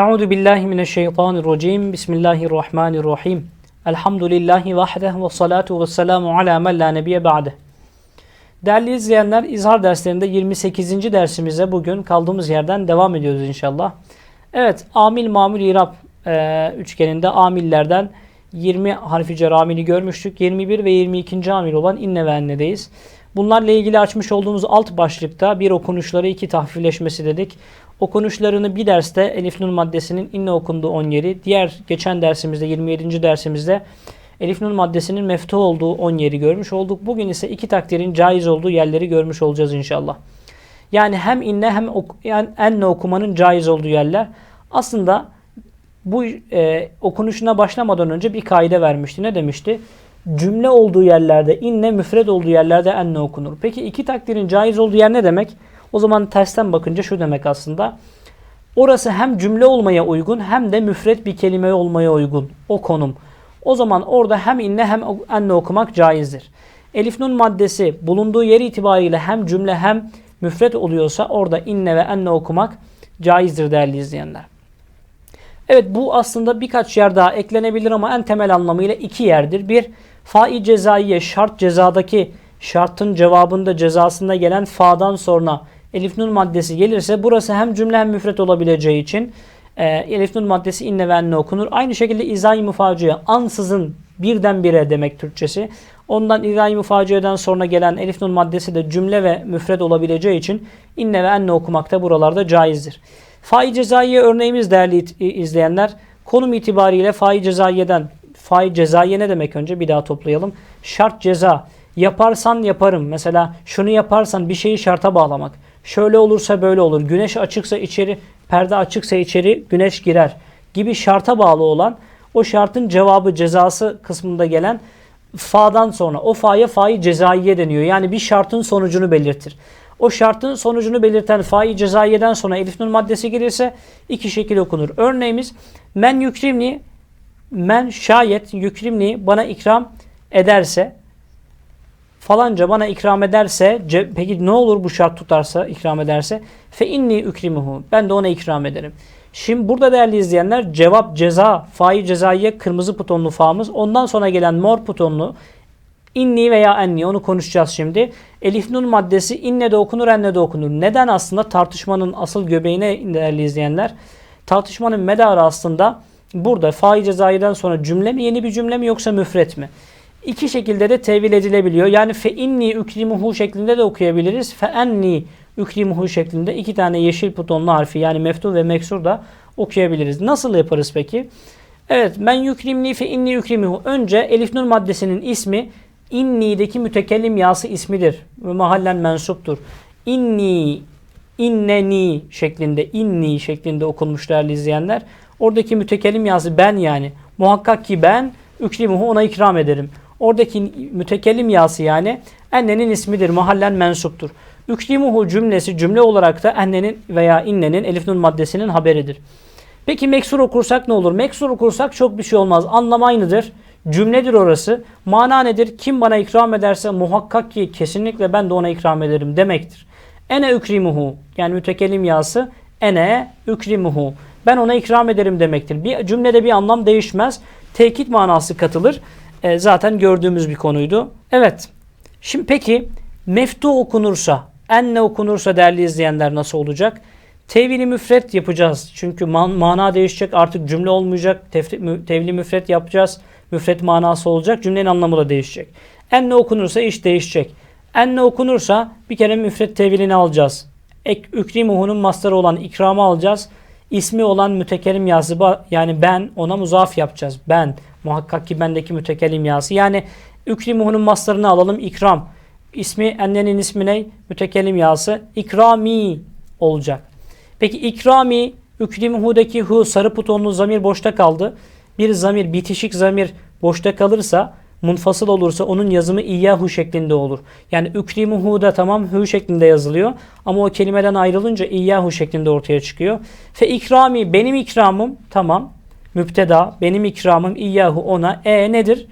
Euzu billahi mineşşeytanirracim. Bismillahirrahmanirrahim. Elhamdülillahi vahdehu ve salatu ve selamu ala men la nebiye ba'de. Değerli izleyenler, izhar derslerinde 28. dersimize bugün kaldığımız yerden devam ediyoruz inşallah. Evet, amil mamul irab e, üçgeninde amillerden 20 harfi ceramili görmüştük. 21 ve 22. amil olan inne ve ennedeyiz. Bunlarla ilgili açmış olduğumuz alt başlıkta bir okunuşları iki tahfifleşmesi dedik. Okunuşlarını bir derste Elif Nun maddesinin inne okunduğu 10 yeri, diğer geçen dersimizde 27. dersimizde Elif Nun maddesinin meftuh olduğu 10 yeri görmüş olduk. Bugün ise iki takdirin caiz olduğu yerleri görmüş olacağız inşallah. Yani hem inne hem ok yani enne okumanın caiz olduğu yerler. Aslında bu e, okunuşuna başlamadan önce bir kaide vermişti. Ne demişti? Cümle olduğu yerlerde inne, müfred olduğu yerlerde enne okunur. Peki iki takdirin caiz olduğu yer ne demek? O zaman tersten bakınca şu demek aslında. Orası hem cümle olmaya uygun hem de müfret bir kelime olmaya uygun. O konum. O zaman orada hem inne hem enne okumak caizdir. Elif nun maddesi bulunduğu yeri itibariyle hem cümle hem müfret oluyorsa orada inne ve enne okumak caizdir değerli izleyenler. Evet bu aslında birkaç yer daha eklenebilir ama en temel anlamıyla iki yerdir. Bir fai cezaiye şart cezadaki şartın cevabında cezasında gelen fa'dan sonra elif nun maddesi gelirse burası hem cümle hem müfret olabileceği için e, elif nun maddesi inne ve enne okunur. Aynı şekilde izai mufaciye ansızın birdenbire demek Türkçesi. Ondan izai mufaciyeden sonra gelen elif nun maddesi de cümle ve müfret olabileceği için inne ve enne okumak da buralarda caizdir. Fai cezaiye örneğimiz değerli izleyenler. Konum itibariyle fai cezaiyeden fai cezaiye ne demek önce bir daha toplayalım. Şart ceza. Yaparsan yaparım. Mesela şunu yaparsan bir şeyi şarta bağlamak. Şöyle olursa böyle olur. Güneş açıksa içeri, perde açıksa içeri güneş girer gibi şarta bağlı olan o şartın cevabı cezası kısmında gelen fa'dan sonra o fa'ya fa'yı cezaiye deniyor. Yani bir şartın sonucunu belirtir. O şartın sonucunu belirten fa'yı cezaiyeden sonra elif nun maddesi gelirse iki şekil okunur. Örneğimiz men yükrimni men şayet yükrimni bana ikram ederse falanca bana ikram ederse peki ne olur bu şart tutarsa ikram ederse fe inni ükrimuhu ben de ona ikram ederim. Şimdi burada değerli izleyenler cevap ceza fa'yı cezaiye kırmızı butonlu fa'mız ondan sonra gelen mor butonlu inni veya enni onu konuşacağız şimdi. Elif nun maddesi inne de okunur enne de okunur. Neden aslında tartışmanın asıl göbeğine değerli izleyenler? Tartışmanın medarı aslında burada fa'yı cezaiyeden sonra cümle mi yeni bir cümle mi yoksa müfret mi? İki şekilde de tevil edilebiliyor. Yani fe inni ükrimuhu şeklinde de okuyabiliriz. Fe enni ükrimuhu şeklinde iki tane yeşil butonlu harfi yani meftu ve meksur da okuyabiliriz. Nasıl yaparız peki? Evet men yükrimni fe inni yükrimuhu. Önce elif nur maddesinin ismi inni'deki mütekellim yası ismidir. Ve mahallen mensuptur. İnni, inneni şeklinde, inni şeklinde okunmuş değerli izleyenler. Oradaki mütekellim yası ben yani. Muhakkak ki ben ükrimuhu ona ikram ederim. Oradaki mütekellim yası yani ennenin ismidir. Mahallen mensuptur. Ükrimuhu cümlesi cümle olarak da ennenin veya innenin elif nun maddesinin haberidir. Peki meksur okursak ne olur? Meksur okursak çok bir şey olmaz. Anlam aynıdır. Cümledir orası. Mana nedir? Kim bana ikram ederse muhakkak ki kesinlikle ben de ona ikram ederim demektir. Ene ükrimuhu yani mütekellim yası ene ükrimuhu. Ben ona ikram ederim demektir. Bir cümlede bir anlam değişmez. Tekit manası katılır. E, zaten gördüğümüz bir konuydu. Evet. Şimdi peki meftu okunursa, enne okunursa değerli izleyenler nasıl olacak? Tevili müfret yapacağız. Çünkü man, mana değişecek. Artık cümle olmayacak. Tefri, tevili müfret yapacağız. Müfret manası olacak. Cümlenin anlamı da değişecek. Enne okunursa iş değişecek. Enne okunursa bir kere müfret tevilini alacağız. Ek, ükrimuhu'nun mastarı olan ikramı alacağız. İsmi olan mütekellim yazı yani ben ona muzaf yapacağız. Ben muhakkak ki bendeki mütekellim yazı. Yani ükrimuhu'nun mastarını alalım ikram. İsmi ennenin ismi ne? Mütekellim yazı. İkrami olacak. Peki ikrami ükrimuhu'daki hu sarı butonlu zamir boşta kaldı. Bir zamir bitişik zamir boşta kalırsa munfasıl olursa onun yazımı iyyahu şeklinde olur. Yani ükrimuhu da tamam hu şeklinde yazılıyor. Ama o kelimeden ayrılınca iyyahu şeklinde ortaya çıkıyor. Fe ikrami benim ikramım tamam. Müpteda benim ikramım iyyahu ona. E nedir?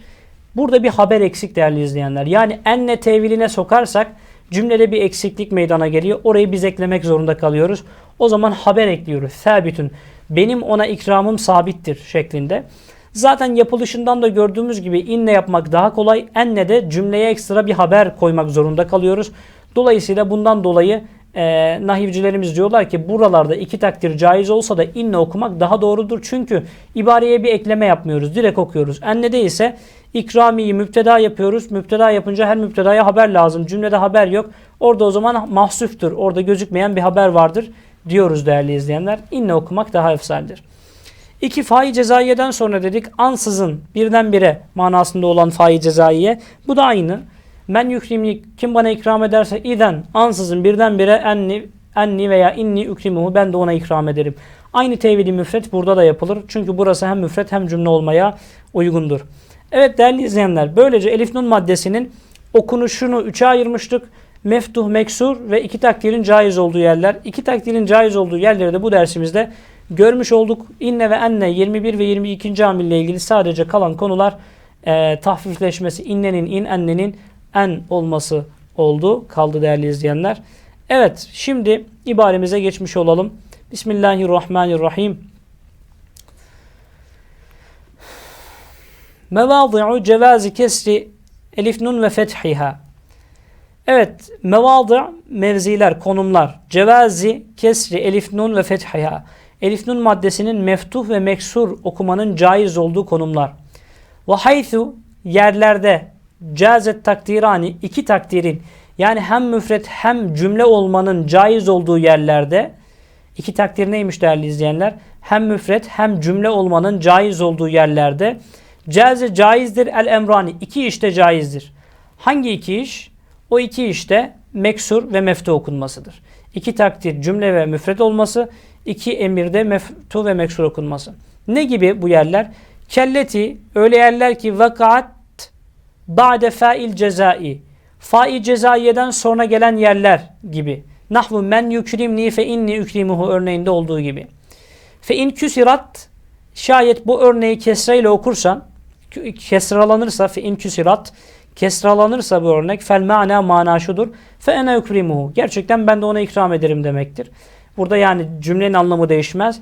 Burada bir haber eksik değerli izleyenler. Yani enne teviline sokarsak cümlede bir eksiklik meydana geliyor. Orayı biz eklemek zorunda kalıyoruz. O zaman haber ekliyoruz. Sabitün. benim ona ikramım sabittir şeklinde. Zaten yapılışından da gördüğümüz gibi inne yapmak daha kolay. Enne de cümleye ekstra bir haber koymak zorunda kalıyoruz. Dolayısıyla bundan dolayı e, nahivcilerimiz diyorlar ki buralarda iki takdir caiz olsa da inne okumak daha doğrudur. Çünkü ibareye bir ekleme yapmıyoruz. Direkt okuyoruz. Enne'de ise ikramiyi müpteda yapıyoruz. Müpteda yapınca her müptedaya haber lazım. Cümlede haber yok. Orada o zaman mahsüftür. Orada gözükmeyen bir haber vardır diyoruz değerli izleyenler. İnne okumak daha efsaldir. İki fai cezaiyeden sonra dedik ansızın birdenbire manasında olan fai cezaiye. Bu da aynı. Men yükrimni kim bana ikram ederse iden ansızın birdenbire enni, enni veya inni ükrimuhu ben de ona ikram ederim. Aynı tevhidi müfret burada da yapılır. Çünkü burası hem müfret hem cümle olmaya uygundur. Evet değerli izleyenler böylece Elif Nun maddesinin okunuşunu üçe ayırmıştık. Meftuh, meksur ve iki takdirin caiz olduğu yerler. İki takdirin caiz olduğu yerleri de bu dersimizde görmüş olduk. İnne ve enne 21 ve 22. amille ilgili sadece kalan konular e, tahfifleşmesi, innenin, in, ennenin en olması oldu. Kaldı değerli izleyenler. Evet şimdi ibaremize geçmiş olalım. Bismillahirrahmanirrahim. Mevadi'u cevazi kesri elif nun ve fethiha. Evet, mevadi mevziler, konumlar. Cevazi kesri elif nun ve fethiha. Elif nun maddesinin meftuh ve meksur okumanın caiz olduğu konumlar. Ve haythu yerlerde cazet takdirani iki takdirin yani hem müfret hem cümle olmanın caiz olduğu yerlerde iki takdir neymiş değerli izleyenler? Hem müfret hem cümle olmanın caiz olduğu yerlerde caze caizdir el emrani iki işte caizdir. Hangi iki iş? O iki işte meksur ve meftu okunmasıdır. İki takdir cümle ve müfret olması, iki emirde meftu ve meksur okunması. Ne gibi bu yerler? Kelleti öyle yerler ki vakaat ba'de fail cezai. Fail cezaiyeden sonra gelen yerler gibi. Nahvu men yukrimni fe inni yukrimuhu örneğinde olduğu gibi. Fe in küsirat şayet bu örneği kesreyle okursan kesralanırsa fe in küsirat kesralanırsa bu örnek fel mana mana şudur. Fe ene yukrimuhu. Gerçekten ben de ona ikram ederim demektir. Burada yani cümlenin anlamı değişmez.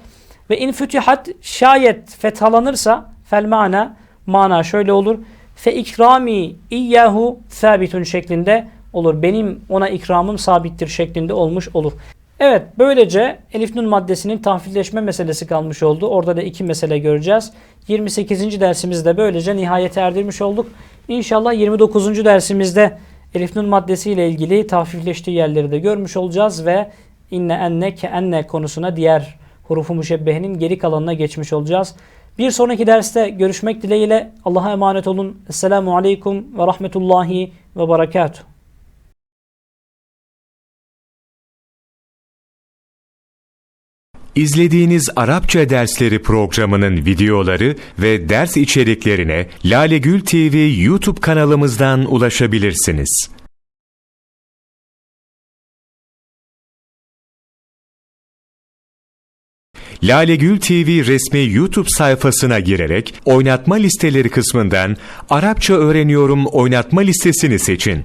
Ve in fütihat şayet fethalanırsa fel mana mana şöyle olur. Fe ikrami iyyahu sabitun şeklinde olur. Benim ona ikramım sabittir şeklinde olmuş olur. Evet böylece Elif Nun maddesinin tahfilleşme meselesi kalmış oldu. Orada da iki mesele göreceğiz. 28. dersimizde böylece nihayete erdirmiş olduk. İnşallah 29. dersimizde Elif Nun maddesi ile ilgili tahfifleştiği yerleri de görmüş olacağız ve inne enne ke enne konusuna diğer hurufu müşebbehenin geri kalanına geçmiş olacağız. Bir sonraki derste görüşmek dileğiyle Allah'a emanet olun. Esselamu Aleyküm ve Rahmetullahi ve Berekatuhu. İzlediğiniz Arapça dersleri programının videoları ve ders içeriklerine Lale Gül TV YouTube kanalımızdan ulaşabilirsiniz. Lale Gül TV resmi YouTube sayfasına girerek oynatma listeleri kısmından Arapça öğreniyorum oynatma listesini seçin.